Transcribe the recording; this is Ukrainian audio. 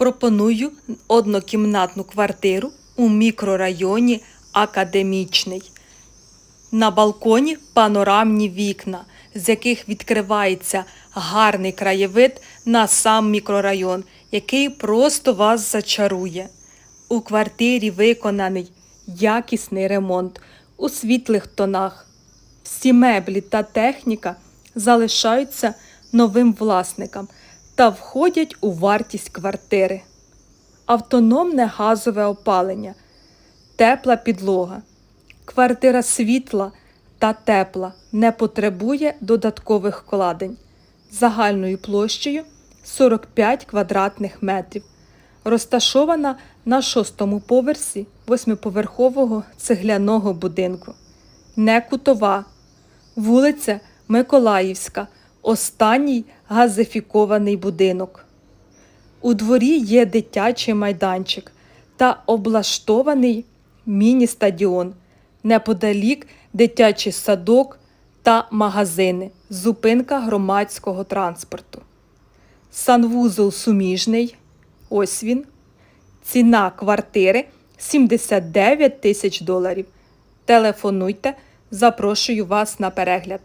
Пропоную однокімнатну квартиру у мікрорайоні Академічний. На балконі панорамні вікна, з яких відкривається гарний краєвид на сам мікрорайон, який просто вас зачарує. У квартирі виконаний якісний ремонт у світлих тонах. Всі меблі та техніка залишаються новим власникам та входять у вартість квартири. Автономне газове опалення, тепла підлога. Квартира світла та тепла не потребує додаткових вкладень загальною площею 45 квадратних метрів. Розташована на шостому поверсі восьмиповерхового цегляного будинку. Не кутова. Вулиця Миколаївська. Останній газифікований будинок. У дворі є дитячий майданчик та облаштований міні-стадіон, неподалік дитячий садок та магазини, зупинка громадського транспорту. Санвузол суміжний. Ось він. Ціна квартири 79 тисяч доларів. Телефонуйте, запрошую вас на перегляд.